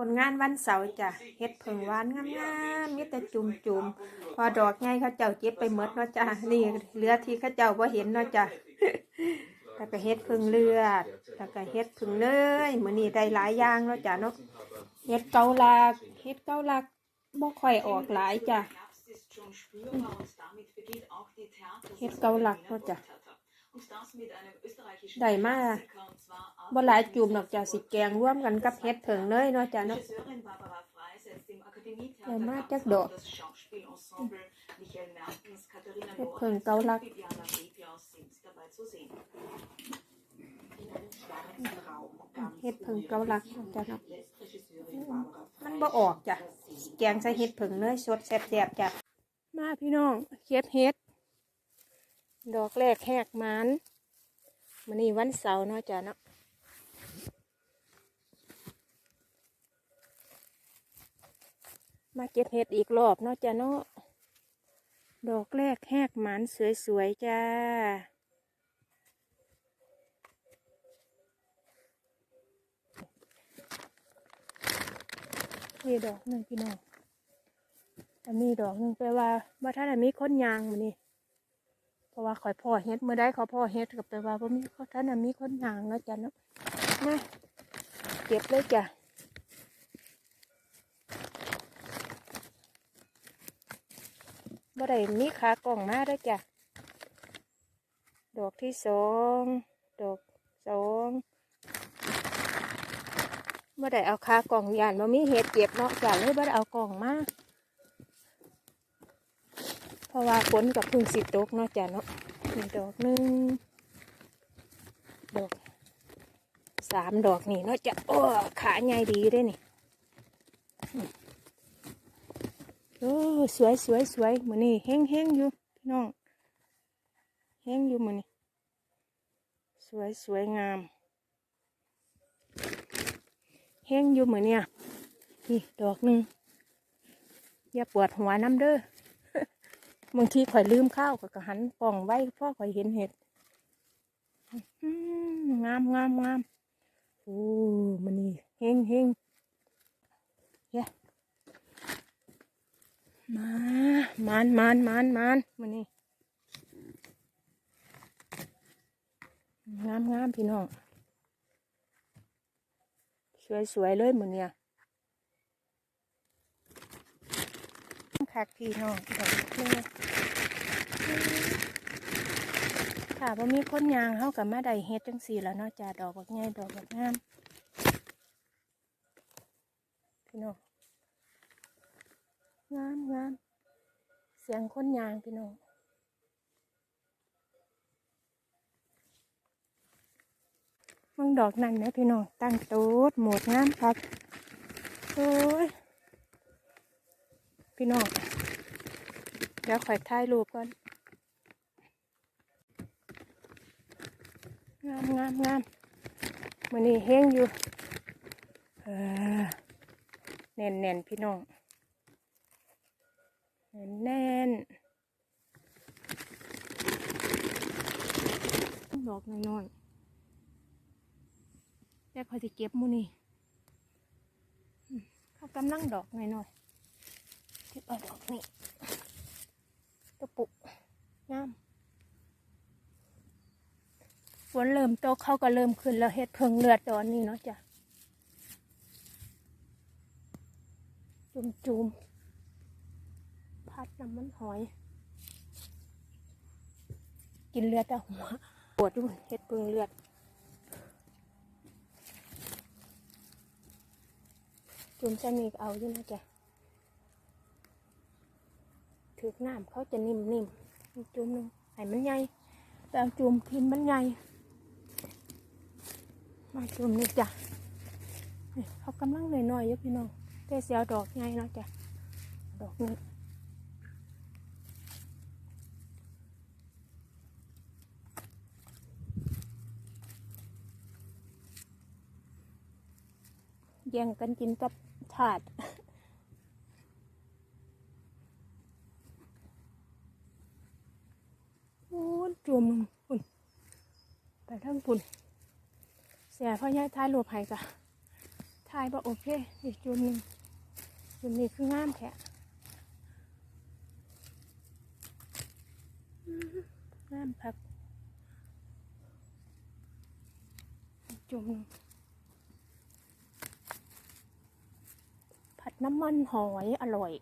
คนงานวันเสาร์จ้ะเฮ็ดเผิงหวานงามๆมีแต่จุ่มจุ่มๆพอดอกไงเขาเจ้าเก็บไปหมดเนาะจ้ะนี่เหลือที่เขาเจ้าบ่เห็นเนาะจ้ะแล้วก็เฮ็ดเพึ่งเลือดแล้วก็เฮ็ดเพึ่งเนยมือนี้ได้หลายอย่างเนาะจ้ะเนาะเฮ็ดเกาลักเฮ็ดเกาลักบ่ค่อยออกหลายจ้ะเฮ็ดเกาลักเนาะจ้ะ ได้มาบ่หลายจุ่มดอกจ้ะสิแกงร่วมกันกับเฮ็ดเผิงเนยเนาะจ้ะเนาะได้มาจากดอกเฮ็ดเผิงเกาลักเฮ็ดเผิงเกาลักเนาะจ้ะเนาะมันบ่ออกจ้ะสิแกงใส่เฮ็ดเผิงเนยสดแซ่บๆจ้ะมาพี่น้องเฮ็ดเฮ็ด ดอกแรกแหกมันมื้อนี้วันเสาร์เนาะจ้ะเนาะมาเก็บเห็ดอีกรอบเนาะจ้ะเนาะดอกแรกแหกมันสวยๆจ้านี่ดอกหนึ่งพี่น้องอันนี้ดอกหนึ่งแปลว่าว่าท่านมีคนยางมันนี่ ราะว่าข่อยพ่อเฮ็ดเมื่อได้ขอพ่อเฮ็ดกับแปลว่าบ่มีท่านมีคนยางแล้วจ้ะเนาะมาเก็บเลยจ้ะบ่ได้มีขากล่องมาเด้วยจ้ะดอกที่สองดอกสองบ่ได้เอาขากล่องยานบ่มีเห็ดเก็บเนาะจ้ะเลยบ่ได้เอากล่องมา ราะว่าฝนกับพึ่งสิตกเนาะจ้ะเนาะนี่ดอกหนึ่งดอกสามดอกนี่เนาะจ้ะโอ้ขาใหญ่ดีเลยนี่โอ้สวยสวยสวยมือนี่แห้งแห้งอยู่พี่น้องแห้งอยู่มือนี่สวยสวยงามแห้งอยู่มือเนี่ยนี่ดอกหนึ่งอย่าปวดหัวน้ำเด้อ บางทีข่อยลืมข้าวก็หันกล่องไว้พ่อข่อยเห็นเห็ดงามงามงามโอ้มันนี่แห้งแห้งเย้มามานมานมานมานมานี่งามงามพี่น้องสวยสวยเลยมือเนี่ย คักพี่น้องดอกเลยถ้าว่ามีคนยางเขากับมาได้เฮ็ดจังสี่แล้วเนาะจ้าดอกบักง่ายดอกบักงามพี่น้องงามงามเสียงคนยางพี่น้องมังดอกนั่นนะพี่น้องตั้งโต๊ดหมดงามครับโอ้ย พี่น้อง เดี๋ยวข่อยถ่ายรูปก่อน งามงามงามมันนี่เฮงอยู่ เออแน่นแน่นๆพี่น้อง แน่นๆดอกน้อยๆแต่พอจะเก็บมูนี่เขากำลังดอกน้อยๆ เก็บเอาดอกนี่ตะปุกงามฝนเริ่มตกเขาก็เริ่มขึ้นแล้วเฮ็ดเพิงเลือดตอนนี้เนาะจ้ะจุ่มๆพัดน้ำมันหอย กินเลือดแต่หัวปวดด้วยเฮ็ดเปลืองเลือดจุ่มใส่มีเอาอยู่นะจ๊ะ ถือน้ำเขาจะนิ่มๆจุ่มหนึงให้มันใหญ่แต่จุ่มทิมมันใหญ่มาจุ่มนี่จ้ะเขากำลังหน่อยๆอยู่พี่น้องแต่เสียวดอกใหญ่เนาะจ้ะดอกนี้แย่งกันกินกับถาด โอ้ยจุ่มปุ่นไปทั้งปุ่นเสียพ่อใหญ่ท้ายรูปให้กะถ่ายบ่โอเคอีกจุดหนึ่งจุดนี้คืองามแค่งามพักอีกจุดหนึ่งผัดน้ำมันหอยอร่อย